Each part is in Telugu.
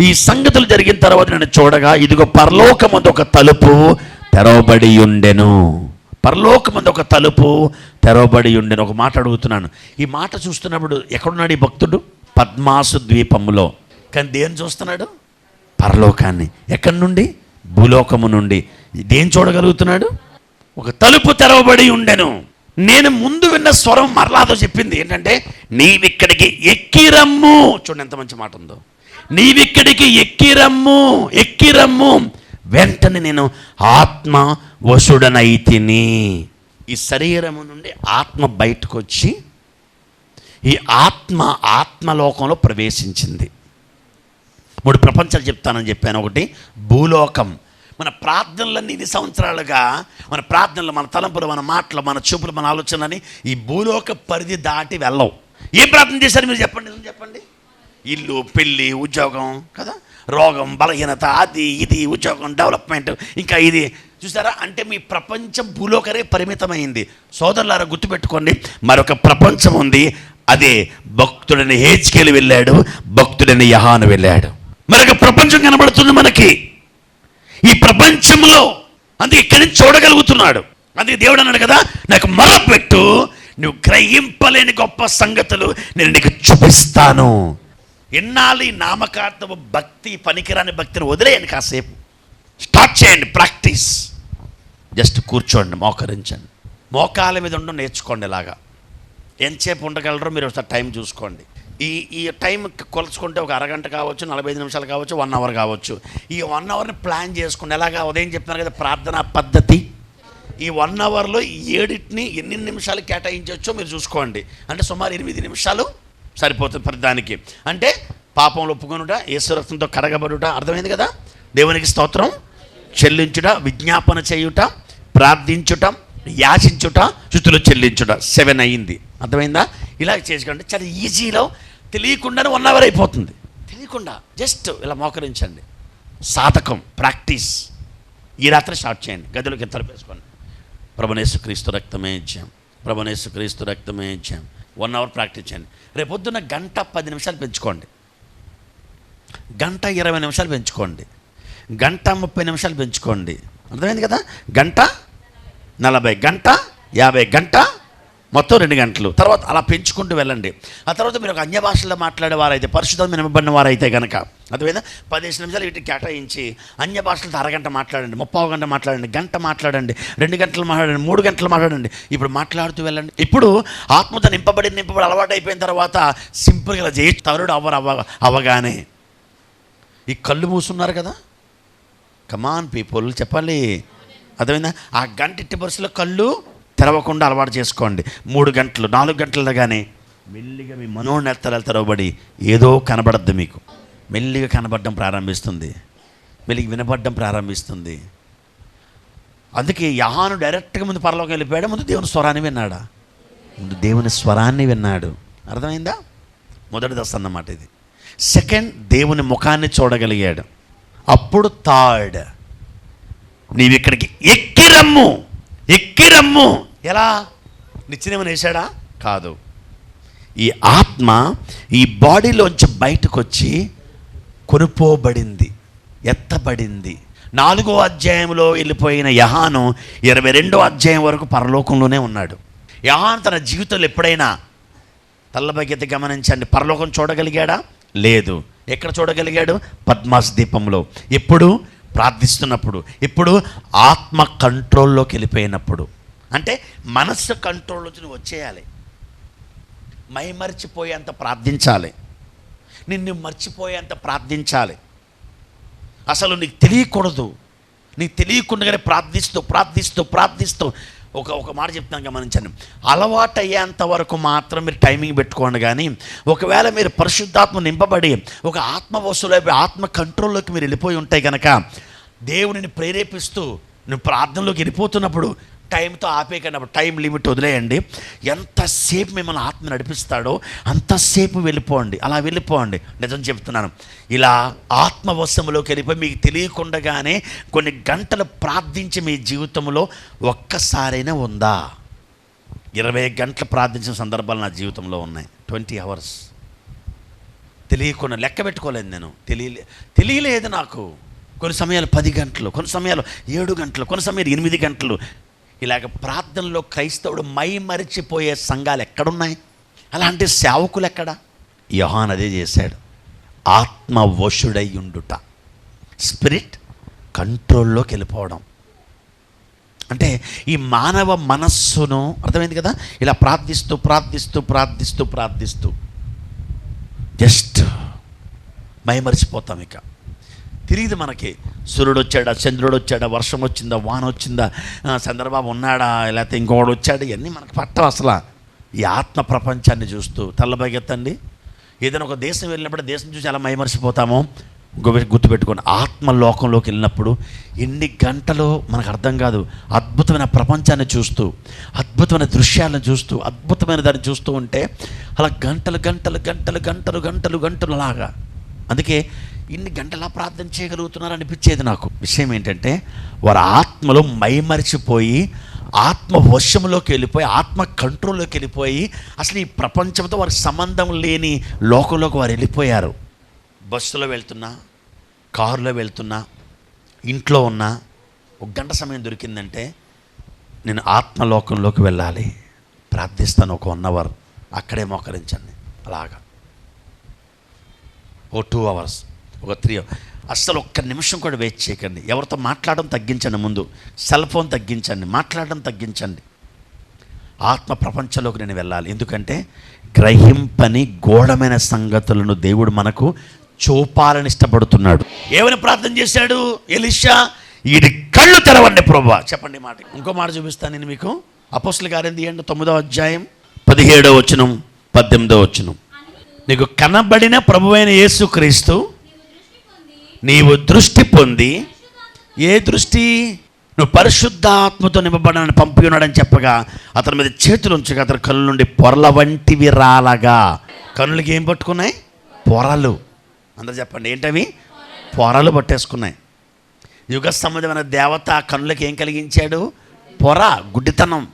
ఈ సంగతులు జరిగిన తర్వాత నేను చూడగా ఇదిగో పరలోకమందు ఒక తలుపు తెరవబడి ఉండెను. పరలోకమందు ఒక తలుపు తెరవబడి ఉండెను. ఒక మాట అడుగుతున్నాను. ఈ మాట చూస్తున్నప్పుడు ఎక్కడున్నాడు ఈ భక్తుడు? పద్మాసు ద్వీపములో. కానీ దేని చూస్తున్నాడు? పరలోకాన్ని. ఎక్కడి నుండి? భూలోకము నుండి. దేని చూడగలుగుతున్నాడు? ఒక తలుపు తెరవబడి ఉండెను. నేను ముందు విన్న స్వరం మరలాతో చెప్పింది. ఏంటంటే నీవిక్కడికి ఎక్కిరమ్ము చూడండి ఎంత మంచి మాట ఉందో. నీవిక్కడికి ఎక్కిరమ్ము ఎక్కిరమ్ము. వెంటనే నేను ఆత్మ వసుడనైతిని ఈ శరీరము నుండి ఆత్మ బయటకు వచ్చి ఈ ఆత్మ ఆత్మలోకంలో ప్రవేశించింది. మూడు ప్రపంచాలు చెప్తానని చెప్పాను. ఒకటి భూలోకం. మన ప్రార్థనలన్నీ ఇన్ని సంవత్సరాలుగా మన ప్రార్థనలు మన తలంపులు మన మాటలు మన చూపులు మన ఆలోచనలని ఈ భూలోక పరిధి దాటి వెళ్ళవు. ఏం ప్రార్థన చేశారు మీరు చెప్పండి? చెప్పండి? ఇల్లు పెళ్ళి ఉద్యోగం కదా? రోగం బలహీనత అది ఇది ఉద్యోగం డెవలప్మెంట్ ఇంకా ఇది. చూసారా? అంటే మీ ప్రపంచం భూలోకరే పరిమితమైంది. సోదరులారా గుర్తుపెట్టుకోండి. మరొక ప్రపంచం ఉంది. అదే భక్తుడని హేజ్కేలు వెళ్ళాడు. భక్తుడని యహాను వెళ్ళాడు. మరొక ప్రపంచం కనబడుతుంది మనకి. ఈ ప్రపంచంలో అందుకే ఇక్కడి నుంచి చూడగలుగుతున్నాడు. అందుకే దేవుడు అన్నాడు కదా నాకు మొరపెట్టు నువ్వు గ్రహింపలేని గొప్ప సంగతులు నేను నీకు చూపిస్తాను. ఎన్నాళ్ళు ఈ నామకార్థము భక్తి పనికిరాని భక్తిని వదిలేయండి కాసేపు. స్టార్ట్ చేయండి ప్రాక్టీస్. జస్ట్ కూర్చోండి మోకరించండి. మోకాల మీద ఉండడం నేర్చుకోండి ఇలాగా. ఎంతసేపు ఉండగలరో మీరు ఒకసారి టైం చూసుకోండి. ఈ ఈ టైం కొలుచుకుంటే ఒక అరగంట కావచ్చు నలభై ఐదు నిమిషాలు కావచ్చు వన్ అవర్ కావచ్చు. ఈ వన్ అవర్ని ప్లాన్ చేసుకోండి ఎలాగా ఉదయం చెప్తున్నారు కదా ప్రార్థనా పద్ధతి. ఈ వన్ అవర్లో ఏడిటిని ఎన్ని నిమిషాలు కేటాయించవచ్చో మీరు చూసుకోండి. అంటే సుమారు ఎనిమిది నిమిషాలు సరిపోతుంది ప్రతిదానికి అంటే పాపంలో ఒప్పుకొనుట ఈశ్వరత్వంతో కడగబడుట అర్థమైంది కదా? దేవునికి స్తోత్రం. చెల్లించుట విజ్ఞాపన చేయుట ప్రార్థించుట యాచించుట శుతులు చెల్లించుట. సెవెన్ అయ్యింది అర్థమైందా? ఇలా చేసుకోండి చాలా ఈజీలో తెలియకుండానే వన్ అవర్ అయిపోతుంది. తెలియకుండా జస్ట్ ఇలా మోకరించండి. సాధకం ప్రాక్టీస్. ఈ రాత్రి స్టార్ట్ చేయండి. గదిలోకి తలపేసుకోండి ప్రభనేసు క్రీస్తు రక్తమే ఇచ్చాం. ప్రభనేసు క్రీస్తు రక్తమే ఇచ్చాం. వన్ అవర్ ప్రాక్టీస్ చేయండి. రేపొద్దున గంట పది నిమిషాలు పెంచుకోండి. గంట ఇరవై నిమిషాలు పెంచుకోండి. గంట ముప్పై నిమిషాలు పెంచుకోండి. అర్థమైంది కదా? గంట నలభై గంట యాభై గంట మొత్తం రెండు గంటలు. తర్వాత అలా పెంచుకుంటూ వెళ్ళండి. ఆ తర్వాత మీరు ఒక అన్య భాషల్లో మాట్లాడేవారైతే పరిశుద్ధం నిలబడిన వారైతే కనుక అదేవిధంగా పదిహేను నిమిషాలు ఇటు కేటాయించి అన్య భాషలతో అరగంట మాట్లాడండి ముప్పావు గంట మాట్లాడండి గంట మాట్లాడండి రెండు గంటలు మాట్లాడండి మూడు గంటలు మాట్లాడండి. ఇప్పుడు మాట్లాడుతూ వెళ్ళండి. ఇప్పుడు ఆత్మత నింపబడి నింపబడి అలవాటు అయిపోయిన తర్వాత సింపుల్గా ఇలా చేయొచ్చు తరుడు అవ్వరు అవ్వ అవ్వగానే. ఈ కళ్ళు మూసున్నారు కదా? కమాన్ పీపుల్ చెప్పాలి. అదేవిధంగా ఆ గంట ఇట్టి బరుసలో కళ్ళు తెరవకుండా అలవాటు చేసుకోండి. మూడు గంటలు నాలుగు గంటలు కానీ మెల్లిగా మీ మనోనేత్తరాలు తెరవబడి ఏదో కనబడద్దు మీకు. మెల్లిగా కనబడడం ప్రారంభిస్తుంది. మెల్లిగా వినబడడం ప్రారంభిస్తుంది. అందుకే యహాను డైరెక్ట్గా ముందు పరలోకి వెళ్ళిపోయాడు ముందు దేవుని స్వరాన్ని విన్నాడా? ముందు దేవుని స్వరాన్ని విన్నాడు. అర్థమైందా? మొదటి దశ అన్నమాట ఇది. సెకండ్ దేవుని ముఖాన్ని చూడగలిగాడు. అప్పుడు థర్డ్ నీవు ఇక్కడికి ఎక్కిరమ్ము ఎక్కిరమ్ము ఎలా? నిచ్చినేమని వేశాడా? కాదు. ఈ ఆత్మ ఈ బాడీలోంచి బయటకు వచ్చి కొనుపోబడింది ఎత్తబడింది. నాలుగో అధ్యాయంలో వెళ్ళిపోయిన యహాను ఇరవై రెండో అధ్యాయం వరకు పరలోకంలోనే ఉన్నాడు. యహాన్ తన జీవితంలో ఎప్పుడైనా తల్లబగెత్తి గమనించండి. పరలోకం చూడగలిగాడా? లేదు. ఎక్కడ చూడగలిగాడు? పద్మాస్ దీపంలో. ఎప్పుడు? ప్రార్థిస్తున్నప్పుడు. ఇప్పుడు ఆత్మ కంట్రోల్లోకి వెళ్ళిపోయినప్పుడు. అంటే మనస్సు కంట్రోల్లోకి నువ్వు వచ్చేయాలి. మైమరిచిపోయేంత ప్రార్థించాలి. నిన్ను మర్చిపోయేంత ప్రార్థించాలి. అసలు నీకు తెలియకూడదు. నీకు తెలియకుండానే ప్రార్థిస్తూ ప్రార్థిస్తూ ప్రార్థిస్తూ ఒక ఒక మాట చెప్తాను గమనించండి. అలవాటు అయ్యేంత వరకు మాత్రం మీరు టైమింగ్ పెట్టుకోండి కానీ ఒకవేళ మీరు పరిశుద్ధాత్మ నింపబడి ఒక ఆత్మ వస్తువులో ఆత్మ కంట్రోల్లోకి మీరు వెళ్ళిపోయి ఉంటే కనుక దేవునిని ప్రేరేపిస్తూ నువ్వు ప్రార్థనలోకి వెళ్ళిపోతున్నప్పుడు టైంతో ఆపేయకండి టైం లిమిట్ వదిలేయండి. ఎంతసేపు మిమ్మల్ని ఆత్మ నడిపిస్తాడో అంతసేపు వెళ్ళిపోండి. అలా వెళ్ళిపోండి. నిజం చెప్తున్నాను. ఇలా ఆత్మవశంలోకి వెళ్ళిపోయి మీకు తెలియకుండానే కొన్ని గంటలు ప్రార్థించి మీ జీవితంలో ఒక్కసారైనా ఉందా? ఇరవై గంటలు ప్రార్థించిన సందర్భాలు నా జీవితంలో ఉన్నాయి. Twenty hours. తెలియకుండా లెక్క పెట్టుకోలేదు నేను. తెలియలే తెలియలేదు నాకు. కొన్ని సమయాలు పది గంటలు కొన్ని సమయాలు ఏడు గంటలు కొన్ని సమయాలు ఎనిమిది గంటలు. ఇలాగ ప్రార్థనలో క్రైస్తవుడు మై మరిచిపోయే సంఘాలు ఎక్కడున్నాయి? అలాంటి సేవకులు ఎక్కడ? యోహాన్ అదే చేశాడు. ఆత్మ వశుడై ఉండుట. స్పిరిట్ కంట్రోల్లోకి వెళ్ళిపోవడం. అంటే ఈ మానవ మనస్సును అర్థమైంది కదా? ఇలా ప్రార్థిస్తూ ప్రార్థిస్తూ ప్రార్థిస్తూ ప్రార్థిస్తూ. జస్ట్ మైమరిచిపోతాం ఇక. తిరిగి మనకి. సూర్యుడు వచ్చాడా చంద్రుడు వచ్చాడా వర్షం వచ్చిందా వాన వచ్చిందా చంద్రబాబు ఉన్నాడా లేకపోతే ఇంకోడు వచ్చాడు ఇవన్నీ మనకు పట్టం అసలు. ఈ ఆత్మ ప్రపంచాన్ని చూస్తూ తల్లబగెత్తండి ఏదైనా ఒక దేశం వెళ్ళినప్పుడు దేశం చూసి అలా మైమరిసిపోతామో గుర్తుపెట్టుకోండి. ఆత్మ లోకంలోకి వెళ్ళినప్పుడు ఎన్ని గంటలో మనకు అర్థం కాదు. అద్భుతమైన ప్రపంచాన్ని చూస్తూ అద్భుతమైన దృశ్యాలను చూస్తూ అద్భుతమైన దాన్ని చూస్తూ ఉంటే అలా గంటలు గంటలు గంటలు గంటలు గంటలు గంటలు లాగా అందుకే ఇన్ని గంటలా ప్రార్థన చేయగలుగుతున్నారు అనిపించేది నాకు. విషయం ఏంటంటే వారి ఆత్మలో మైమరిచిపోయి ఆత్మ వశంలోకి వెళ్ళిపోయి ఆత్మ కంట్రోల్లోకి వెళ్ళిపోయి అసలు ఈ ప్రపంచంతో వారికి సంబంధం లేని లోకంలోకి వారు వెళ్ళిపోయారు. బస్సులో వెళ్తున్నా కారులో వెళ్తున్నా ఇంట్లో ఉన్నా ఒక గంట సమయం దొరికిందంటే నేను ఆత్మలోకంలోకి వెళ్ళాలి. ప్రార్థిస్తాను ఒక వన్ అవర్ అక్కడే మోకరించండి. అలాగా. ఓ టూ అవర్స్ ఒక త్రీ అస్సలు ఒక్క నిమిషం కూడా వెయిట్ చేయకండి. ఎవరితో మాట్లాడడం తగ్గించండి ముందు. సెల్ ఫోన్ తగ్గించండి మాట్లాడడం తగ్గించండి. ఆత్మ ప్రపంచంలోకి నేను వెళ్ళాలి. ఎందుకంటే గ్రహింపని గోడమైన సంగతులను దేవుడు మనకు చూపాలని ఇష్టపడుతున్నాడు. ఏమని ప్రార్థన చేశాడు? ఎలిషా వీడి కళ్ళు తెరవండి ప్రభా చెప్పండి మాట. ఇంకో మాట చూపిస్తాను నేను మీకు. అపోస్తుల గారింది తీయండి? తొమ్మిదో అధ్యాయం పదిహేడో వచనం పద్దెనిమిదో వచనం. నీకు కనబడిన ప్రభువైన యేసుక్రీస్తు నీవు దృష్టి పొంది ఏ దృష్టి? నువ్వు పరిశుద్ధాత్మతో నింపబడని పంపి ఉన్నాడని చెప్పగా అతని మీద చేతులు ఉంచగా అతని కళ్ళు నుండి పొరల వంటివి రాలగా. కన్నులకి ఏం పట్టుకున్నాయి? పొరలు. అందరు చెప్పండి ఏంటవి? పొరలు పట్టేసుకున్నాయి. యుగ సంబంధమైన దేవత ఆ కన్నులకి ఏం కలిగించాడు? పొర గుడ్డితనం.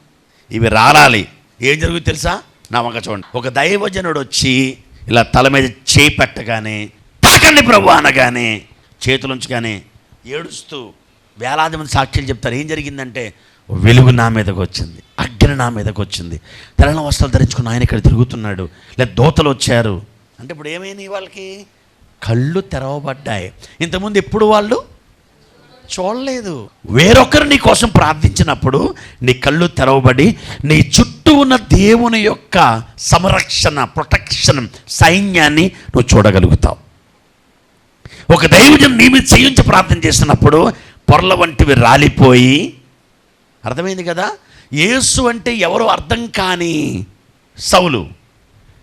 ఇవి రాలాలి. ఏం జరుగుతుంది తెలుసా? నా వంక చూడండి. ఒక దైవజనుడు వచ్చి ఇలా తల మీద చేయి పెట్టగానే తాకండి ప్రభు అనగానే చేతులుంచగానే ఏడుస్తూ వేలాది మంది సాక్ష్యాలు చెప్తారు ఏం జరిగిందంటే వెలుగు నా మీదకి వచ్చింది అగ్ని నా మీదకి వచ్చింది. తెల్లని వస్త్రాలు ధరించుకుని ఆయన ఇక్కడ తిరుగుతున్నాడు లేదా దోతలు వచ్చారు. అంటే ఇప్పుడు ఏమైంది వాళ్ళకి? కళ్ళు తెరవబడ్డాయి. ఇంతకుముందు ఎప్పుడు వాళ్ళు? చూడలేదు. వేరొకరు నీ కోసం ప్రార్థించినప్పుడు నీ కళ్ళు తెరవబడి నీ చుట్టూ ఉన్న దేవుని యొక్క సంరక్షణ ప్రొటెక్షన్ సైన్యాన్ని నువ్వు చూడగలుగుతావు. ఒక దైవజం నీ మీద చేయించి ప్రార్థన చేసినప్పుడు పొరల వంటివి రాలిపోయి అర్థమైంది కదా? యేసు అంటే ఎవరు అర్థం కాని సౌలు.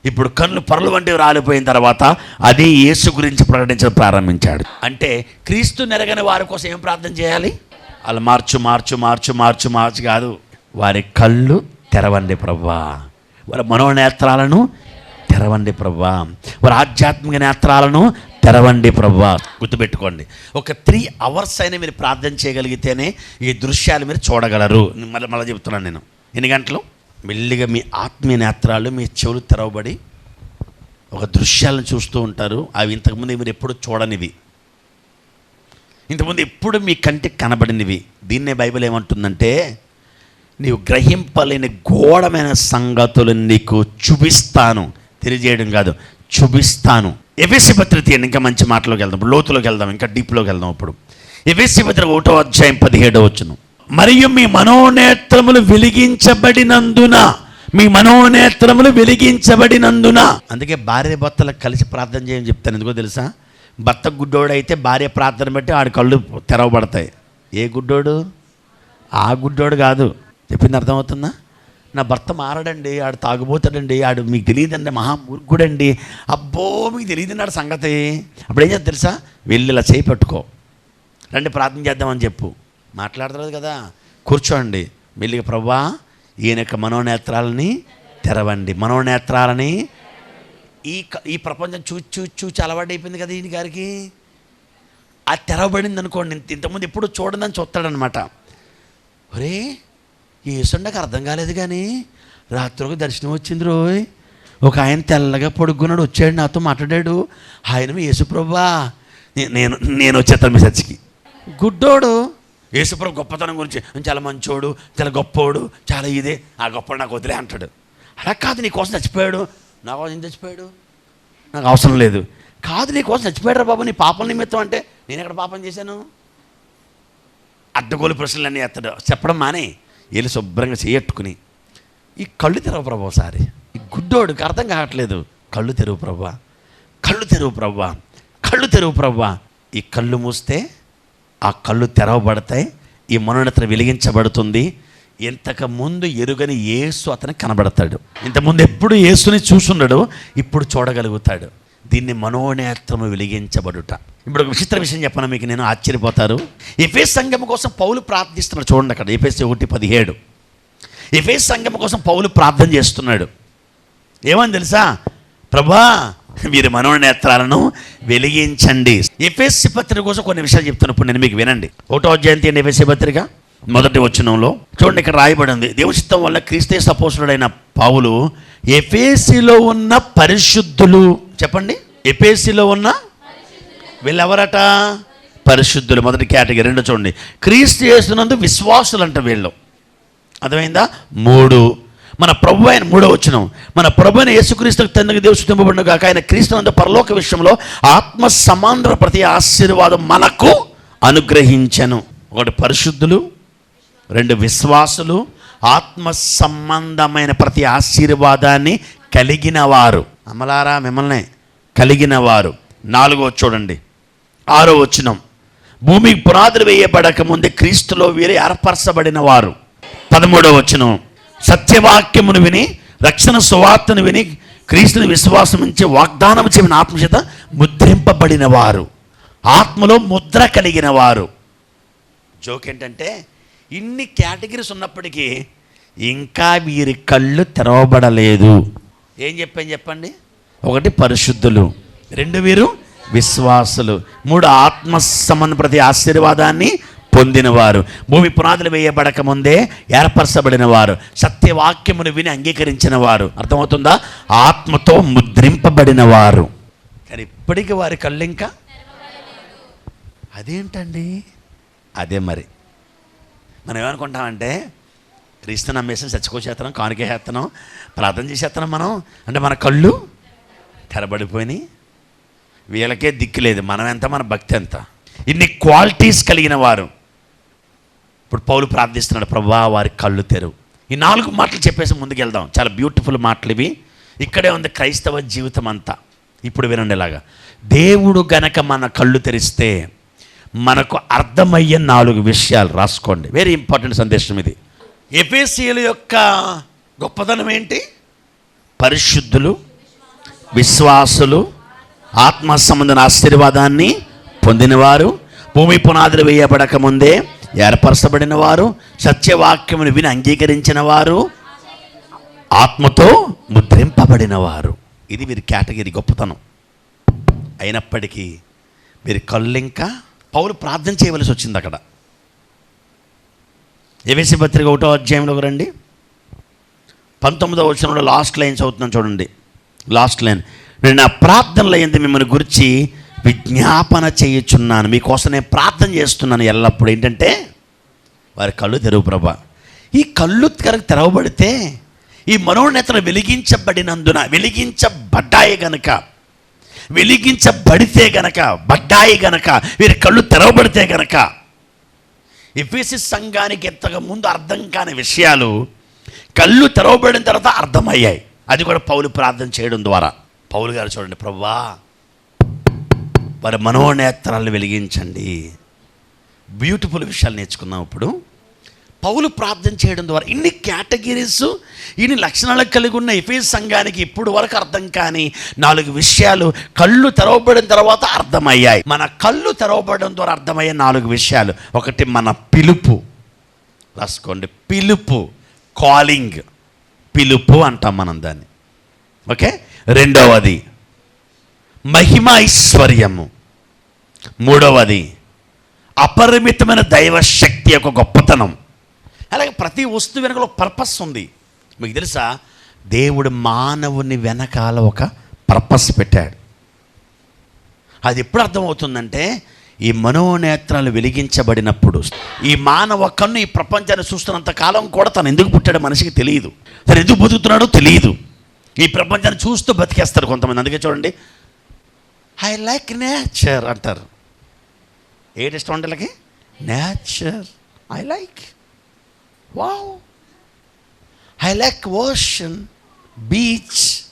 ఇప్పుడు కళ్ళు పొరలు వంటివి రాలిపోయిన తర్వాత అది యేసు గురించి ప్రకటించడం ప్రారంభించాడు. అంటే క్రీస్తు నెరగని వారి కోసం ఏం ప్రార్థన చేయాలి? అలా మార్చు మార్చు మార్చు మార్చు మార్చు కాదు. వారి కళ్ళు తెరవండి ప్రభా వారి మనోనేత్రాలను తెరవండి ప్రభా వారి ఆధ్యాత్మిక నేత్రాలను తెరవండి ప్రభా గుర్తుపెట్టుకోండి. ఒక త్రీ అవర్స్ అయినా మీరు ప్రార్థన చేయగలిగితేనే ఈ దృశ్యాలు మీరు చూడగలరు. మళ్ళీ మళ్ళీ చెప్తున్నాను నేను. ఎన్ని గంటలు? మెల్లిగా మీ ఆత్మీయ నేత్రాలు మీ చెవులు తెరవబడి ఒక దృశ్యాలను చూస్తూ ఉంటారు. అవి ఇంతకుముందు మీరు ఎప్పుడు చూడనివి. ఇంతకుముందు ఎప్పుడు మీ కంటికి కనబడినవి. దీన్నే బైబిల్ ఏమంటుందంటే నీవు గ్రహింపలేని ఘోరమైన సంగతులు నీకు చూపిస్తాను. తెలియజేయడం కాదు చూపిస్తాను. ఎవేసి పత్రిక తీయండి ఇంకా మంచి మాటలోకి వెళ్దాం. లోతులోకి వెళ్దాం ఇంకా డీప్లోకి వెళ్దాం ఇప్పుడు. ఎవేసి పత్రిక ఒకటో అధ్యాయం పదిహేడో వచ్చును మరియు మీ మనోనేత్రములు వెలిగించబడినందున మీ మనోనేత్రములు వెలిగించబడినందున అందుకే భార్య భర్తలకు కలిసి ప్రార్థన చేయని చెప్తాను. ఎందుకో తెలుసా? భర్త గుడ్డోడైతే భార్య ప్రార్థన బట్టి ఆడి కళ్ళు తెరవబడతాయి. ఏ గుడ్డోడు? ఆ గుడ్డోడు కాదు. చెప్పింది అర్థమవుతుందా? నా భర్త మారడండి ఆడు తాగుబోతాడండి ఆడు మీకు తెలియదండి మహామూర్ఖుడండి అబ్బో మీకు తెలియదండి ఆడు సంగతి. అప్పుడు ఏం చేస్తా తెలుసా? వెళ్ళి ఇలా చేయి పెట్టుకో. రండి ప్రార్థన చేద్దామని చెప్పు. మాట్లాడతారు కదా. కూర్చోండి. మెల్లిగా ప్రభా ఈయన యొక్క మనోనేత్రాలని తెరవండి. మనోనేత్రాలని ఈ క- ఈ ప్రపంచం చూచి చూచి చూచి అలవాటు అయిపోయింది కదా ఈయన గారికి. అది తెరవబడింది అనుకోండి ఇంతకుముందు ఎప్పుడు చూడదని చూస్తాడనమాట ఒరే ఏసుండకు అర్థం కాలేదు కానీ రాత్రికి దర్శనం వచ్చింది రోయ్. ఒక ఆయన తెల్లగా పొడుగున్నాడు వచ్చాడు నాతో మాట్లాడాడు. ఆయన మీ యేసుప్రభా నేను నేను వచ్చేస్తాను మీ చర్చికి. గుడ్డోడు యేసుప్రభు గొప్పతనం గురించి చాలా మంచోడు చాలా గొప్పోడు చాలా ఇదే ఆ గొప్పడు నాకు వదిలే అంటాడు. అలా కాదు నీ కోసం చచ్చిపోయాడు. నా కోసం ఏం చచ్చిపోయాడు? నాకు అవసరం లేదు. కాదు నీ కోసం చచ్చిపోయాడు బాబు నీ పాపం నిమిత్తం అంటే నేను ఎక్కడ పాపం చేశాను? అడ్డగోలు ప్రశ్నలన్నీ ఎత్తడు చెప్పడం మానే. వెళ్ళి శుభ్రంగా చేయట్టుకుని ఈ కళ్ళు తెరవు ప్రభు ఒకసారి. ఈ గుడ్డోడికి అర్థం కావట్లేదు. కళ్ళు తెరువు ప్రభా. కళ్ళు తెరువు ప్రభా. కళ్ళు తెరువు ప్రభా. ఈ కళ్ళు మూస్తే ఆ కళ్ళు తెరవబడతాయి. ఈ మనోన్నతను వెలిగించబడుతుంది. ఇంతకుముందు ఎరుగని యేసు అతనికి కనబడతాడు. ఇంతకుముందు ఎప్పుడు యేసుని చూసున్నాడు ఇప్పుడు చూడగలుగుతాడు. దీన్ని మనోనేత్రము వెలిగించబడుట. ఇప్పుడు ఒక విచిత్ర విషయం చెప్పను మీకు? నేను ఆశ్చర్యపోతారు. ఎఫేస్ సంఘం కోసం పౌలు ప్రార్థిస్తున్నాడు. చూడండి అక్కడ ఎఫేస్ ఒకటి పదిహేడు. ఎఫేస్ సంఘం కోసం పౌలు ప్రార్థన చేస్తున్నాడు. ఏమని తెలుసా? ప్రభా మీరు మనోనేత్రాలను వెలిగించండి. ఎఫ్ఎస్సి పత్రిక కోసం కొన్ని విషయాలు చెప్తున్నప్పుడు నేను మీకు వినండి. ఒకటో జయంతి అండి ఎఫ్ఎస్సి పత్రిక. మొదటి వచనంలో. చూడండి ఇక్కడ రాయబడి ఉంది దేవుచిత్తం వల్ల క్రీస్తే సపోసుడైన పావులు ఎఫేసిలో ఉన్న పరిశుద్ధులు చెప్పండి. ఎఫేసిలో ఉన్న వీళ్ళెవరట? పరిశుద్ధులు. మొదటి కేటగిరీ రెండు చూడండి. క్రీస్తు చేస్తున్నందు విశ్వాసులు అంట వీళ్ళు. అర్థమైందా? మూడు. మన ప్రభు ఆయన మూడో వచ్చినం మన ప్రభు అయిన యేసుక్రీస్తుకు తండ్రికి దేవుడు శుద్ధింపబడిన కాక ఆయన క్రీస్తునందు పరలోక విషయంలో ఆత్మ సమాంతర ప్రతి ఆశీర్వాదం మనకు అనుగ్రహించను. ఒకటి పరిశుద్ధులు రెండు విశ్వాసులు. ఆత్మ సంబంధమైన ప్రతి ఆశీర్వాదాన్ని కలిగిన వారు అమలారా మిమ్మల్ని. కలిగిన వారు నాలుగో చూడండి. ఆరో వచ్చినం భూమికి పునాదులు వేయబడక ముందే క్రీస్తులో వీరే ఏర్పరచబడిన వారు పదమూడవ వచనం. సత్యవాక్యమును విని రక్షణ సువార్తను విని క్రీస్తుని విశ్వాసం నుంచి వాగ్దానం చెవిన ఆత్మచేత ముద్రింపబడిన వారు ఆత్మలో ముద్ర కలిగిన వారు జోక్ ఏంటంటే ఇన్ని కేటగిరీస్ ఉన్నప్పటికీ ఇంకా వీరి కళ్ళు తెరవబడలేదు. ఏం చెప్పాను చెప్పండి? ఒకటి పరిశుద్ధులు రెండు వీరు విశ్వాసులు. మూడు ఆత్మ సంబంధ ప్రతి ఆశీర్వాదాన్ని పొందినవారు. భూమి పునాదులు వేయబడక ముందే ఏర్పరచబడిన వారు సత్యవాక్యమును విని అంగీకరించిన వారు అర్థమవుతుందా? ఆత్మతో ముద్రింపబడిన వారు కానీ ఇప్పటికీ వారి కళ్ళు ఇంకా అదేంటండి? అదే మరి. మనం ఏమనుకుంటామంటే క్రీస్తు నమ్మేసి కానుక కానుకేసేస్తున్నాం ప్రార్థన చేసేస్తున్నాం మనం. అంటే మన కళ్ళు తెరబడిపోయినాయి. వీళ్ళకే దిక్కు లేదు మనం ఎంత మన భక్తి ఎంత. ఇన్ని క్వాలిటీస్ కలిగిన వారు. ఇప్పుడు పౌలు ప్రార్థిస్తున్నాడు ప్రభా వారి కళ్ళు తెరువు. ఈ నాలుగు మాటలు చెప్పేసి ముందుకెళ్దాం. చాలా బ్యూటిఫుల్ మాటలు ఇవి. ఇక్కడే ఉంది క్రైస్తవ జీవితం అంతా. ఇప్పుడు వినండి ఇలాగా. దేవుడు గనక మన కళ్ళు తెరిస్తే మనకు అర్థమయ్యే నాలుగు విషయాలు రాసుకోండి. వెరీ ఇంపార్టెంట్ సందేశం ఇది. ఎఫేసీల యొక్క గొప్పతనం ఏంటి? పరిశుద్ధులు విశ్వాసులు ఆత్మ సంబంధన ఆశీర్వాదాన్ని పొందినవారు భూమి పునాదులు వేయబడక ముందే ఏర్పరచబడిన వారు సత్యవాక్యమును విని అంగీకరించిన వారు ఆత్మతో ముద్రింపబడిన వారు ఇది వీరి కేటగిరీ గొప్పతనం. అయినప్పటికీ వీరి కళ్ళు ఇంకా పౌలు ప్రార్థన చేయవలసి వచ్చింది అక్కడ. ఏవేసి పత్రిక ఒకటో అధ్యాయంలోకి రండి. పంతొమ్మిదవ వచ్చినప్పుడు లాస్ట్ లైన్స్ చదువుతున్నాను చూడండి. లాస్ట్ లైన్ నేను నా ప్రార్థనలో ఏంది మిమ్మల్ని గురించి విజ్ఞాపన చేయుచున్నాను. మీకోసం నేను ప్రార్థన చేస్తున్నాను ఎల్లప్పుడూ. ఏంటంటే వారి కళ్ళు తెరువు ప్రభా. ఈ కళ్ళు కనుక తెరవబడితే ఈ మనోనేతలు వెలిగించబడినందున వెలిగించబడ్డాయి గనక వెలిగించబడితే గనక బడ్డాయి గనక వీరి కళ్ళు తెరవబడితే గనక ఎఫ్ఎసి సంఘానికి ఎంతగా ముందు అర్థం కాని విషయాలు కళ్ళు తెరవబడిన తర్వాత అర్థమయ్యాయి. అది కూడా పౌలు ప్రార్థన చేయడం ద్వారా. పౌలు గారు చూడండి ప్రభా వారి మనోనేత్రాలను వెలిగించండి. బ్యూటిఫుల్ విషయాలు నేర్చుకున్నాం ఇప్పుడు. పౌలు ప్రార్థన చేయడం ద్వారా ఇన్ని కేటగిరీస్ ఇన్ని లక్షణాలు కలిగి ఉన్న ఎఫీస్ సంఘానికి ఇప్పుడు వరకు అర్థం కాని నాలుగు విషయాలు కళ్ళు తెరవబడిన తర్వాత అర్థమయ్యాయి. మన కళ్ళు తెరవబడడం ద్వారా అర్థమయ్యే నాలుగు విషయాలు. ఒకటి మన పిలుపు. రాసుకోండి. పిలుపు. కాలింగ్. పిలుపు అంటాం మనం దాన్ని. ఓకే? రెండవది మహిమ ఐశ్వర్యము. మూడవది అపరిమితమైన దైవశక్తి యొక్క గొప్పతనం. అలాగే ప్రతి వస్తువు వెనకలో పర్పస్ ఉంది. మీకు తెలుసా? దేవుడు మానవుని వెనకాల ఒక పర్పస్ పెట్టాడు. అది ఎప్పుడు అర్థమవుతుందంటే ఈ మనోనేత్రాలు వెలిగించబడినప్పుడు ఈ మానవ కన్ను ఈ ప్రపంచాన్ని చూస్తున్నంత కాలం కూడా తను ఎందుకు పుట్టాడో మనిషికి తెలియదు. తను ఎందుకు బతుకుతున్నాడో తెలియదు. ఈ ప్రపంచాన్ని చూస్తూ బతికేస్తారు కొంతమంది. అందుకే చూడండి. ఐ లైక్ నేచర్ అంటారు. ఏంటి ఇష్టం అంటే nature I like wow. I like ocean beach.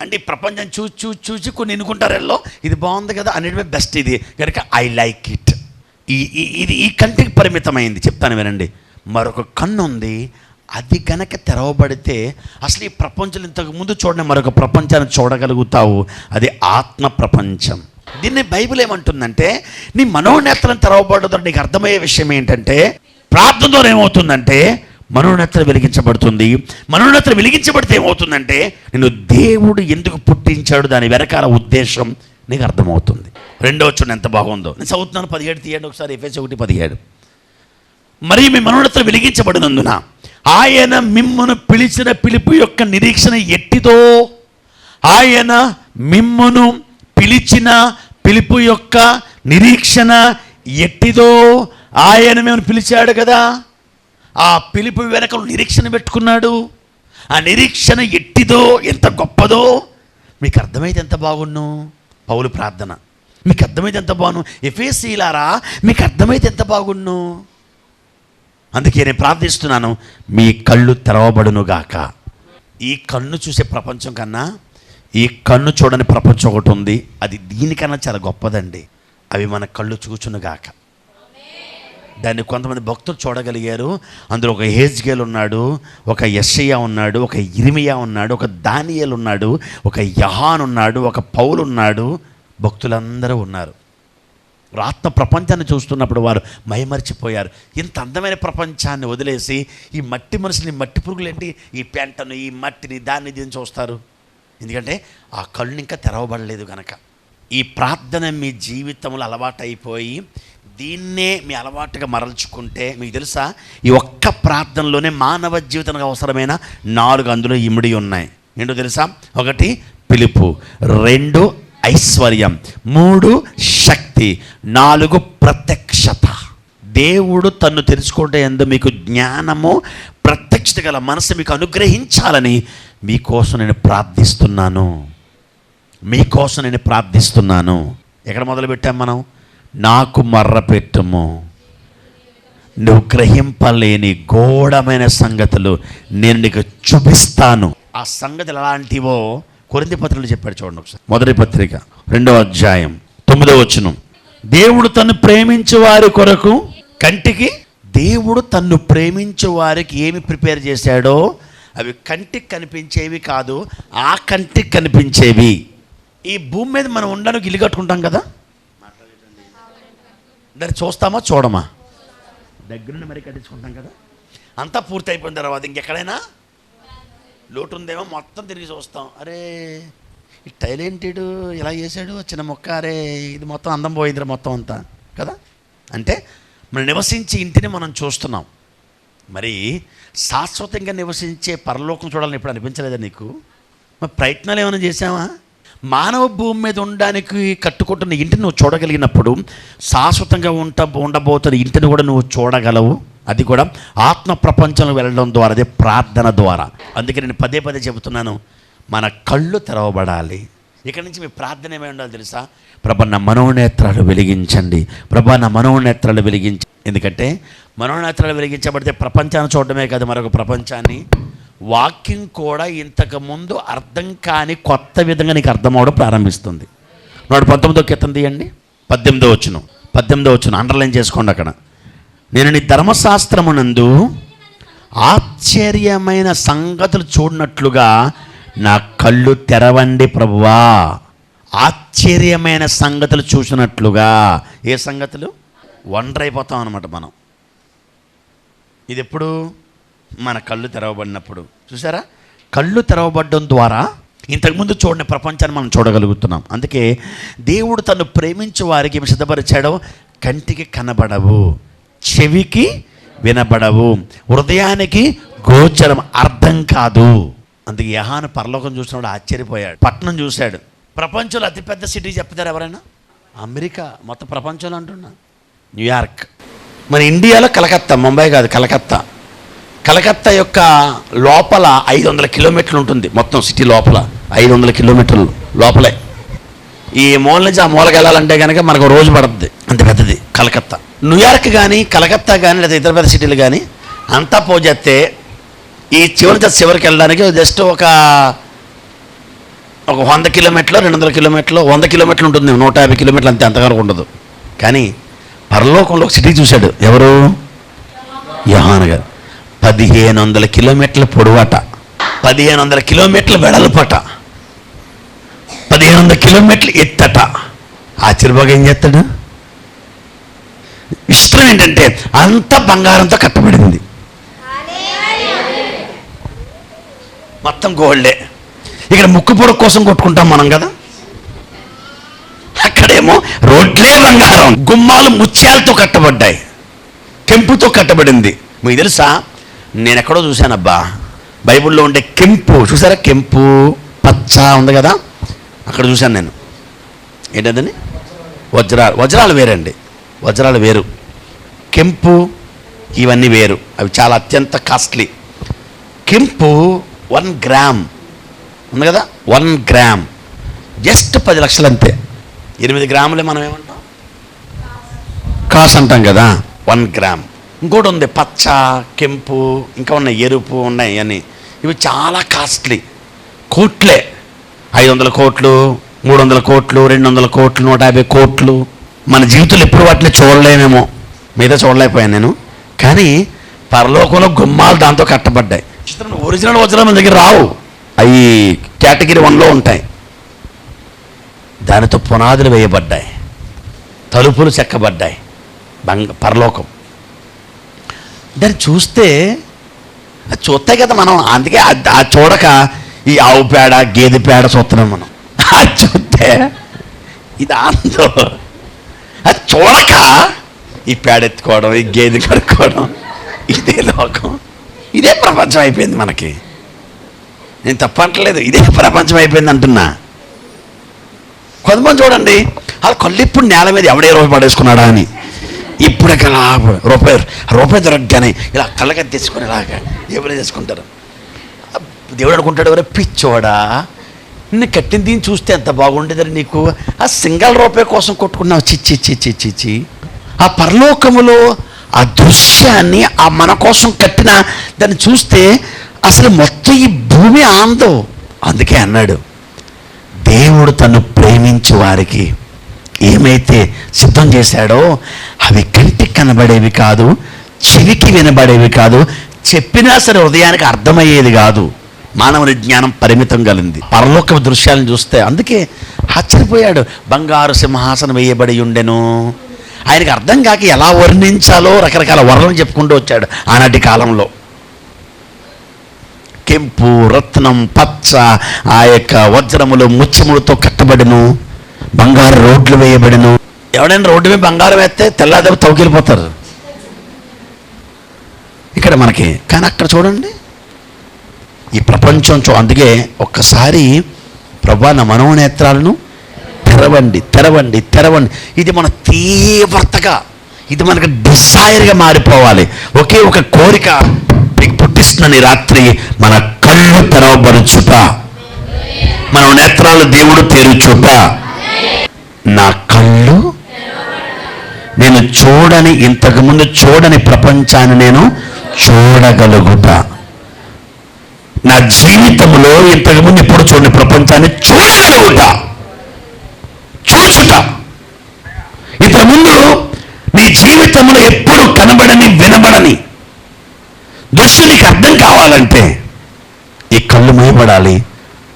అంటే ఈ ప్రపంచం చూసి చూసి చూసి కొన్ని ఎన్నుకుంటారు ఎల్లో? ఇది బాగుంది కదా అనేది బెస్ట్ ఇది. కనుక ఐ లైక్ ఇట్ ఈ ఇది ఈ కంటికి పరిమితమైంది. చెప్తాను వినండి. మరొక కన్ను ఉంది. అది గనక తెరవబడితే అసలు ఈ ప్రపంచం ఇంతకు ముందు చూడని మరొక ప్రపంచాన్ని చూడగలుగుతావు. అది ఆత్మ ప్రపంచం. దీన్ని బైబిల్ ఏమంటుందంటే నీ మనోనేత్రం తెరవబడదు నీకు అర్థమయ్యే విషయం ఏంటంటే ప్రార్థన ద్వారా ఏమవుతుందంటే మనోనేత్రం వెలిగించబడుతుంది. మనోనేత్రం వెలిగించబడితే ఏమవుతుందంటే నేను దేవుడు ఎందుకు పుట్టించాడు దాని వెనకాల ఉద్దేశం నీకు అర్థమవుతుంది. రెండో చూడండి ఎంత బాగుందో. నేను చదువుతున్నాను పదిహేడు తీయండి ఒకసారి ఎఫ్ఎస్ ఒకటి పదిహేడు. మరి మీ మనోనేత్రం వెలిగించబడినందున ఆయన మిమ్మును పిలిచిన పిలుపు యొక్క నిరీక్షణ ఎట్టిదో ఆయన మిమ్మును పిలిచిన పిలుపు యొక్క నిరీక్షణ ఎట్టిదో ఆయన మేము పిలిచాడు కదా. ఆ పిలుపు వెనక నిరీక్షణ పెట్టుకున్నాడు. ఆ నిరీక్షణ ఎట్టిదో ఎంత గొప్పదో మీకు అర్థమైతే ఎంత బాగున్ను పౌలు ప్రార్థన. మీకు అర్థమైతే ఎంత బాగును ఎఫేసీలారా మీకు అర్థమైతే ఎంత బాగున్ను అందుకే నేను ప్రార్థిస్తున్నాను మీ కళ్ళు తెరవబడునుగాక ఈ కన్ను చూసే ప్రపంచం కన్నా ఈ కన్ను చూడని ప్రపంచం ఒకటి ఉంది. అది దీనికన్నా చాలా గొప్పదండి. అవి మన కళ్ళు చూచునుగాక దాన్ని కొంతమంది భక్తులు చూడగలిగారు. అందులో ఒక హేజ్గేల్ ఉన్నాడు ఒక యషయ్య ఉన్నాడు ఒక ఇరిమియా ఉన్నాడు ఒక దానియల్ ఉన్నాడు ఒక యహాన్ ఉన్నాడు ఒక పౌలు ఉన్నాడు. భక్తులందరూ ఉన్నారు. ఆత్మ ప్రపంచాన్ని చూస్తున్నప్పుడు వారు మైమరిచిపోయారు. ఇంత అందమైన ప్రపంచాన్ని వదిలేసి ఈ మట్టి మనుషుల్ని మట్టి పురుగులు ఏంటి ఈ పెంటను ఈ మట్టిని దాన్ని దీన్ని చూస్తారు. ఎందుకంటే ఆ కళ్ళు ఇంకా తెరవబడలేదు కనుక ఈ ప్రార్థన మీ జీవితంలో అలవాటైపోయి దీన్నే మీ అలవాటుగా మరల్చుకుంటే మీకు తెలుసా? ఈ ఒక్క ప్రార్థనలోనే మానవ జీవితానికి అవసరమైన నాలుగు అందులో ఇమిడి ఉన్నాయి. ఏంటో తెలుసా? ఒకటి పిలుపు. రెండు ఐశ్వర్యం. మూడు శక్తి. నాలుగు ప్రత్యక్షత. దేవుడు తన్ను తెలుసుకుంటే ఎందు మీకు జ్ఞానము ప్రత్యక్షత గల మనసు మీకు అనుగ్రహించాలని మీకోసం నేను ప్రార్థిస్తున్నాను. మీకోసం నేను ప్రార్థిస్తున్నాను. ఎక్కడ మొదలుపెట్టాం మనం? నాకు మర్ర పెట్టుము నువ్వు గ్రహింపలేని ఘోరమైన సంగతులు నేను నీకు చూపిస్తాను. ఆ సంగతులు ఎలాంటివో కొరింది పత్రికలు చెప్పాడు చూడండి ఒకసారి. మొదటి పత్రిక రెండవ అధ్యాయం తొమ్మిదవ వచనం. దేవుడు తను ప్రేమించు వారి కొరకు కంటికి దేవుడు తన్ను ప్రేమించు వారికి ఏమి ప్రిపేర్ చేశాడో అవి కంటికి కనిపించేవి కాదు ఆ కంటికి కనిపించేవి. ఈ భూమి మీద మనం ఉండడానికి ఇల్లు కట్టుకుంటాం కదా? దాన్ని చూస్తామా చూడమా? దగ్గరుండి మరి కట్టించుకుంటాం కదా. అంతా పూర్తి అయిపోయిన తర్వాత ఇంకెక్కడైనా? లోటు ఉందేమో మొత్తం తిరిగి చూస్తాం. అరే ఈ టైలెంటెడ్ ఇలా చేశాడు చిన్న మొక్క అరే ఇది మొత్తం అందం పోయిందిరా మొత్తం అంతా. కదా? అంటే మనం నివసించే ఇంటిని మనం చూస్తున్నాం. మరి శాశ్వతంగా నివసించే పరలోకం చూడాలని ఎప్పుడు అనిపించలేదా నీకు? మరి ప్రయత్నాలు ఏమైనా చేసావా మానవ భూమి మీద ఉండడానికి కట్టుకుంటున్న ఇంటిని నువ్వు చూడగలిగినప్పుడు శాశ్వతంగా ఉంట ఉండబోతున్న ఇంటిని కూడా నువ్వు చూడగలవు. అది కూడా ఆత్మ ప్రపంచంలో వెళ్ళడం ద్వారా అదే ప్రార్థన ద్వారా. అందుకే నేను పదే పదే చెబుతున్నాను మన కళ్ళు తెరవబడాలి. ఇక్కడి నుంచి మీ ప్రార్థన ఏమై ఉండాలి తెలుసా? ప్రభ నా మనోనేత్రాలు వెలిగించండి. ప్రభ నా మనోనేత్రాలు వెలిగించ ఎందుకంటే మనోనేత్రాలు వెలిగించబడితే ప్రపంచాన్ని చూడడమే కాదు మరొక ప్రపంచాన్ని. వాక్యం కూడా ఇంతకుముందు అర్థం కాని కొత్త విధంగా నీకు అర్థం ప్రారంభిస్తుంది. నూట పంతొమ్మిదో క్రితం తీయండి. పద్దెనిమిదో వచ్చును పద్దెనిమిదో వచ్చును అండర్లైన్ చేసుకోండి అక్కడ. నేను నీ ధర్మశాస్త్రమునందు ఆశ్చర్యమైన సంగతులు చూడనట్లుగా నా కళ్ళు తెరవండి ప్రభువా. ఆశ్చర్యమైన సంగతులు చూసినట్లుగా. ఏ సంగతులు? వండర్ అయిపోతాం అనమాట మనం. ఇది ఎప్పుడు? మన కళ్ళు తెరవబడినప్పుడు. చూసారా? కళ్ళు తెరవబడడం ద్వారా ఇంతకుముందు చూడని ప్రపంచాన్ని మనం చూడగలుగుతున్నాం. అందుకే దేవుడు తను ప్రేమించే వారికి సిద్ధపరిచాడు? కంటికి కనబడవు చెవికి వినబడవు హృదయానికి గోచరం అర్థం కాదు. అందుకే యహాను పరలోకం చూసినప్పుడు ఆశ్చర్యపోయాడు. పట్నం చూశాడు. ప్రపంచంలో అతిపెద్ద సిటీ చెప్తారు ఎవరైనా? అమెరికా. మొత్తం ప్రపంచంలో అంటున్నా. న్యూయార్క్. మన ఇండియాలో కలకత్తా. ముంబై కాదు కలకత్తా. కలకత్తా యొక్క లోపల ఐదు వందల కిలోమీటర్లు ఉంటుంది. మొత్తం సిటీ లోపల ఐదు వందల కిలోమీటర్లు లోపలే. ఈ మూల నుంచి ఆ మూలకి వెళ్ళాలంటే కనుక మనకు రోజు పడుతుంది అంత పెద్దది. కలకత్తా. న్యూయార్క్ కానీ కలకత్తా కానీ లేదా ఇతర పెద్ద సిటీలు కానీ అంతా పోజేస్తే ఈ చివరి చివరికి వెళ్ళడానికి జస్ట్ ఒక ఒక వంద కిలోమీటర్లు రెండు వందల కిలోమీటర్లు వంద కిలోమీటర్లు ఉంటుంది. నూట యాభై కిలోమీటర్లు అంతే అంతవరకు ఉండదు. కానీ పరలోకంలో ఒక సిటీ చూశాడు. ఎవరు? యహాన్ గారు. పదిహేను వందల కిలోమీటర్ల పొడవాట. పదిహేను వందల కిలోమీటర్ల వెడల్పట. పదిహేను వందల కిలోమీటర్లు ఎత్తట. ఆశ్చర్యబాగా ఏం చేస్తాడు? విచిత్రం ఏంటంటే అంత బంగారంతో కట్టబడింది. మొత్తం గోల్డే. ఇక్కడ ముక్కు పొడవు కోసం కొట్టుకుంటాం మనం కదా? అక్కడేమో రోడ్లే బంగారం గుమ్మాలు ముత్యాలతో కట్టబడ్డాయి. కెంపుతో కట్టబడింది. మీకు తెలుసా? నేను ఎక్కడో చూశానబ్బా. బైబిల్లో ఉండే కెంపు. చూసారా కెంపు? పచ్చ ఉంది కదా? అక్కడ చూశాను నేను. ఏంటంటే వజ్రాలు వజ్రాలు వేరండి. వజ్రాలు వేరు. కెంపు ఇవన్నీ వేరు. అవి చాలా అత్యంత కాస్ట్లీ. కెంపు వన్ గ్రామ్. ఉంది కదా? One gram. జస్ట్ పది లక్షలు అంతే ఎనిమిది గ్రాములే మనం ఏమంటాం? కాస్ అంటాం కదా? One gram. ఇంకోటి ఉంది పచ్చ కెంపు ఇంకా ఉన్నాయి ఎరుపు ఉన్నాయి అని. ఇవి చాలా కాస్ట్లీ. కోట్లే. ఐదు వందల కోట్లు మూడు వందల కోట్లు రెండు వందల కోట్లు నూట యాభై కోట్లు. మన జీవితంలో ఎప్పుడు వాటిని చూడలేమేమో. మీద చూడలేకపోయాను నేను. కానీ పరలోకంలో గుమ్మాలు దాంతో కట్టబడ్డాయి. ఒరిజినల్ వజ్రం మన దగ్గర రావు. అవి కేటగిరీ వన్లో ఉంటాయి. దానితో పునాదులు వేయబడ్డాయి. తలుపులు చెక్కబడ్డాయి. బంగ పరలోకం. దాన్ని చూస్తే అది చూస్తే కదా మనం. అందుకే ఆ- ఆ చూడక ఈ ఆవు పేడ గేదె పేడ చూస్తున్నాం మనం. అది చూస్తే ఇది ఆనందో. అది చూడక ఈ పేడ ఎత్తుకోవడం ఈ గేదె కడుక్కోవడం ఇదే లోకం. ఇదే ప్రపంచం అయిపోయింది మనకి. నేను తప్పట్లేదు ఇదే ప్రపంచం అయిపోయింది అంటున్నా. కొంతమంది చూడండి వాళ్ళు కళ్ళిప్పుడు నేల మీద ఎవడే రోజు పడేసుకున్నాడా అని. ఇప్పుడు ఇక్కడ రూపాయి రూపాయి దొరకగానే ఇలా కళ్ళగా తెచ్చుకొని ఇలాగా ఎవరు చేసుకుంటారు? దేవుడు అనుకుంటాడు ఎవరో పిచ్చోడా నిన్ను కట్టిన దీన్ని చూస్తే ఎంత బాగుండేదని నీకు? ఆ సింగల్ రూపాయి కోసం కొట్టుకున్నావు. చిచ్చి చిచ్చి చిచ్చి ఆ పరలోకములో ఆ దృశ్యాన్ని ఆ మన కోసం కట్టిన దాన్ని చూస్తే అసలు మొత్తం ఈ భూమి ఆందో అందుకే అన్నాడు దేవుడు తను ప్రేమించు వారికి ఏమైతే సిద్ధం చేశాడో అవి కంటికి కనబడేవి కాదు చెవికి వినబడేవి కాదు చెప్పినా సరే హృదయానికి అర్థమయ్యేది కాదు. మానవుని జ్ఞానం పరిమితం కలిగింది. పరలోక దృశ్యాలను చూస్తే అందుకే ఆశ్చర్యపోయాడు. బంగారు సింహాసనం వేయబడి ఉండెను. ఆయనకి అర్థం కాక ఎలా వర్ణించాలో రకరకాల వర్ణం చెప్పుకుంటూ వచ్చాడు ఆనాటి కాలంలో. కెంపు రత్నం పచ్చ ఆ యొక్క వజ్రములు ముత్యములతో కట్టబడిను. బంగారు రోడ్లు వేయబడిను. ఎవడైనా రోడ్డు మీద బంగారం వేస్తే తెల్లాదెబ్బ తవ్వుకెళ్ళిపోతారు ఇక్కడ మనకి కానీ అక్కడ చూడండి. ఈ ప్రపంచం చూ అందుకే ఒక్కసారి ప్రభా నా మనోనేత్రాలను తెరవండి తెరవండి తెరవండి. ఇది మన తీవ్రతగా ఇది మనకు డిజైర్గా మారిపోవాలి. ఒకే ఒక కోరిక మీకు పుట్టిస్తున్న రాత్రి మన కళ్ళు తెరవబరుచుట మన నేత్రాలు దేవుడు తెరుచుట నా కళ్ళు? నేను చూడని ఇంతకుముందు చూడని ప్రపంచాన్ని నేను చూడగలుగుతా. నా జీవితంలో ఇంతకుముందు ఎప్పుడు చూడని ప్రపంచాన్ని చూడగలుగుట చూచుట ఇంతకుముందు నీ జీవితంలో ఎప్పుడు కనబడని వినబడని దృశ్యం అర్థం కావాలంటే ఈ కళ్ళు మూయబడాలి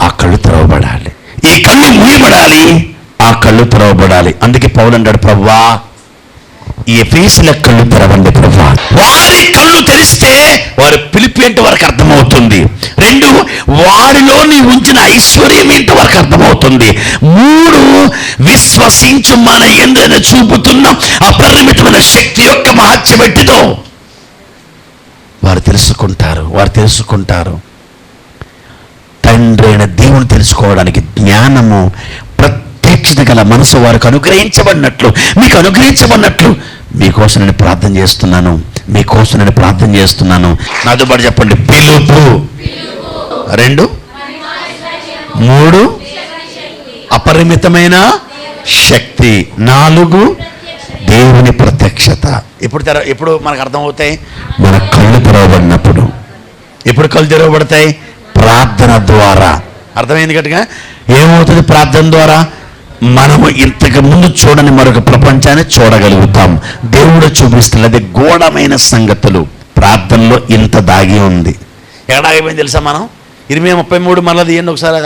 ఆ కళ్ళు తెరవబడాలి. ఈ కళ్ళు మూయబడాలి. ఆ కళ్ళు తెరవబడాలి. అందుకే పౌలు అంటాడు ప్రవ్వా ఈ ఎఫీసుల కళ్ళు తెరవండి ప్రవ్వా వారి కళ్ళు తెరిస్తే వారు పిలిపి ఏంటి వరకు అర్థమవుతుంది. రెండు వారిలో నీ ఉంచిన ఐశ్వర్యం ఏంటి వరకు అర్థమవుతుంది. మూడు విశ్వసించు మన ఎందున చూపుతున్న అపరిమితమైన శక్తి యొక్క మహత్య పెట్టిదో వారు తెలుసుకుంటారు వారు తెలుసుకుంటారు. తండ్రి అయిన దేవుని తెలుసుకోవడానికి జ్ఞానము ప్రతి ప్రత్యక్షత గల మనసు వారికి అనుగ్రహించబడినట్లు మీకు అనుగ్రహించబడినట్లు మీకోసం నేను ప్రార్థన చేస్తున్నాను మీకోసం నేను ప్రార్థన చేస్తున్నాను. నాతో పాటు చెప్పండి పిలుపు. రెండు మూడు అపరిమితమైన శక్తి. నాలుగు దేవుని ప్రత్యక్షత. ఎప్పుడు తెర ఎప్పుడు మనకు అర్థమవుతాయి? మన కళ్ళు తెరవబడినప్పుడు. ఎప్పుడు కళ్ళు తెరవబడతాయి? ప్రార్థన ద్వారా. అర్థమైంది కట్టుగా ఏమవుతుంది ప్రార్థన ద్వారా? మనము ఇంతకు ముందు చూడని మరొక ప్రపంచాన్ని చూడగలుగుతాం. దేవుడు చూపిస్తున్నది అది సంగతులు. ప్రార్థనలో ఇంత దాగి ఉంది. ఎక్కడ ఆగిపోయింది తెలుసా మనం? ఇరిమియా ముప్పై మూడు మరల తీయండి ఒకసారి.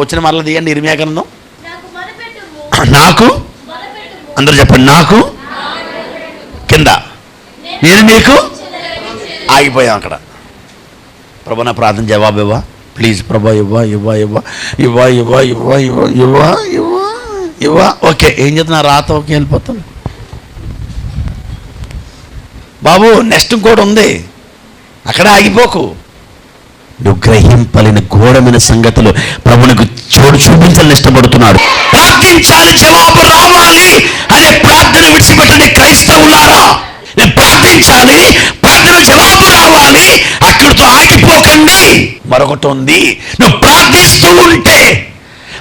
వచ్చిన మరల తీయండి ఇరిమియా గ్రంథం. నాకు? అందరూ చెప్పండి నాకు? కింద. నేను నీకు? ఆగిపోయాం అక్కడ. ప్రభు నా ప్రార్థన జవాబు ఇవ్వ. ప్లీజ్ ప్రభా ఇవ్వా ఇవ్వా ఇవ్వా. ఇవ్వా ఇవ్వా ఇవ్వా ఇవ్వా ఇవ్వా ఇవ్వా. ఇవ్వ ఓకే ఏం చెప్తున్నా? రాత ఓకే వెళ్ళిపోతాను. బాబు నెక్స్ట్ ఇంకోటి ఉంది. అక్కడ ఆగిపోకు. నువ్వు గ్రహింపలేని ఘోరమైన సంగతులు ప్రభునికి చూడు చూపించాలని ఇష్టపడుతున్నాడు. ప్రార్థించాలి జవాబు రావాలి అనే ప్రార్థన విడిచిపెట్టండి క్రైస్తవులారా. నేను ప్రార్థించాలి ప్రార్థన జవాబు రావాలి అక్కడితో ఆగిపోకండి. మరొకటి ఉంది. నువ్వు ప్రార్థిస్తూ ఉంటే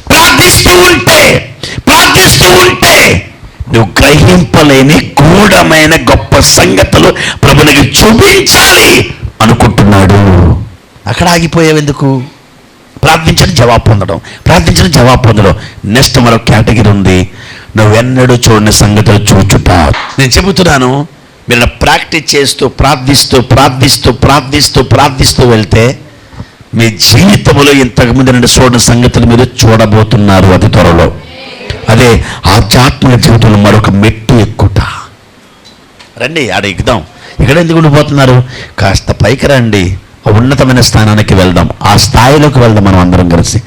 ప్రార్థిస్తూ ఉంటే ప్రార్థిస్తూ ఉంటే నువ్వు గ్రహింపలేని గూఢమైన గొప్ప సంగతులు ప్రభునికి చూపించాలి అనుకుంటున్నాడు. అక్కడ ఆగిపోయావు ఎందుకు ప్రార్థించని జవాబు పొందడం ప్రార్థించని జవాబు పొందడం నెక్స్ట్ మరో కేటగిరీ ఉంది. నువ్వెన్నడూ చూడని సంగతులు చూచుట. నేను చెబుతున్నాను మీరు ప్రాక్టీస్ చేస్తూ ప్రార్థిస్తూ ప్రార్థిస్తూ ప్రార్థిస్తూ ప్రార్థిస్తూ వెళ్తే మీ జీవితంలో ఇంతకుముందు రెండు చూడని సంగతులు మీరు చూడబోతున్నారు అతి త్వరలో. అదే ఆధ్యాత్మిక జీవితంలో మరొక మెట్టు ఎక్కుట. రండి ఆడ ఎక్కుదాం. ఇక్కడ ఎందుకు ఉండిపోతున్నారు? కాస్త పైకి రండి. ఉన్నతమైన స్థానానికి వెళ్దాం. ఆ స్థాయిలోకి వెళ్దాం మనం అందరం కలిసి.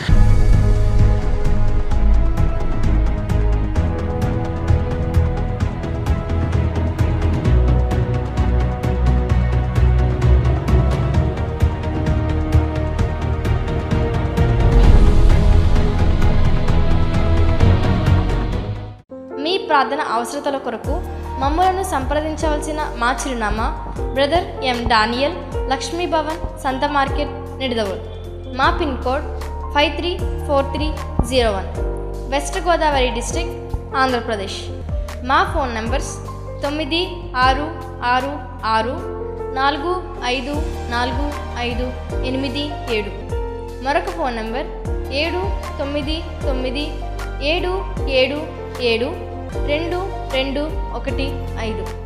ప్రార్థన అవసరతల కొరకు మమ్మలను సంప్రదించవలసిన మా చిరునామా brother M Daniel Lakshmi Bhavan సంత మార్కెట్ నిడదవోలు మా pin code five three four three zero one. West Godavari district Andhra Pradesh. మా ఫోన్ నంబర్స్ తొమ్మిది ఆరు ఆరు ఆరు నాలుగు ఐదు నాలుగు ఐదు ఎనిమిది ఏడు. మరొక ఫోన్ నంబర్ ఏడు తొమ్మిది తొమ్మిది ఏడు ఏడు ఏడు రెండు రెండు ఒకటి ఐదు.